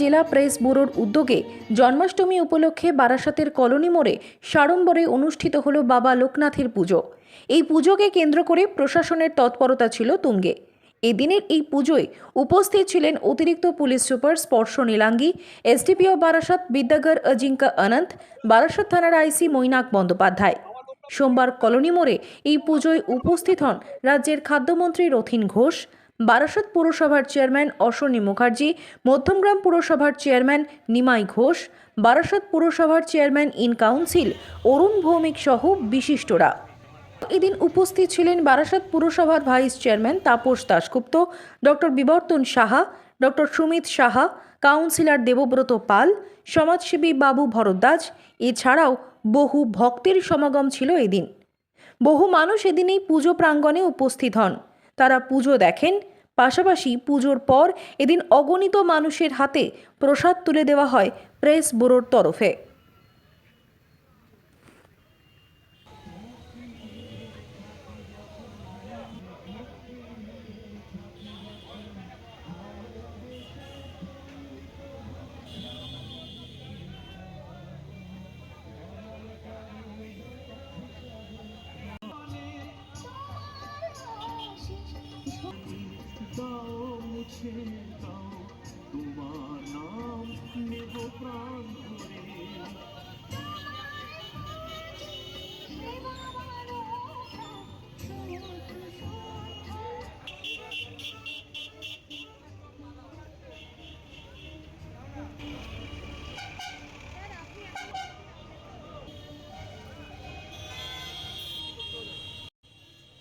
জেলা প্রেস ব্যুরোর উদ্যোগে জন্মাষ্টমী উপলক্ষে বারাসাতের কলোনি মোড়ে সাড়ম্বরে অনুষ্ঠিত হল বাবা লোকনাথের পুজো। এই পুজোকে কেন্দ্র করে প্রশাসনের তৎপরতা ছিল তুঙ্গে। এদিনের এই পুজোয় উপস্থিত ছিলেন অতিরিক্ত police super Sparsh Nilangi, SDPO Barasat Vidyagar Ajinkya Anant, Barasat থানার আইসি মৈনাক বন্দ্যোপাধ্যায়। সোমবার কলোনি মোড়ে এই পুজোয় উপস্থিত হন রাজ্যের খাদ্যমন্ত্রী রথিন ঘোষ বারাসত পুরসভার চেয়ারম্যান অশ্বনী মুখার্জি, মধ্যমগ্রাম পুরসভার চেয়ারম্যান নিমাই ঘোষ, বারাসত পুরসভার chairman in council Arun Bhowmik সহ বিশিষ্টরা। এদিন উপস্থিত ছিলেন বারাসত পুরসভার vice chairman Tapas Dasgupta, doctor Bibartan Saha, doctor Sumit Saha, councillor Debabrata Pal, সমাজসেবী বাবু ভরদ্বাজ, এছাড়াও বহু ভক্তের সমাগম ছিল এদিন। বহু মানুষ এদিন এই পুজো প্রাঙ্গণে উপস্থিত হন। তারা পুজো দেখেন। পাশাপাশি পুজোর পর এদিন অগণিত মানুষের হাতে প্রসাদ তুলে দেওয়া হয় প্রেস ব্যুরোর তরফে। মুছে দাও তোমার নাম নেব প্রাণ ধরে।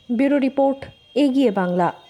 ব্যুরো রিপোর্ট এগিয়ে বাংলা।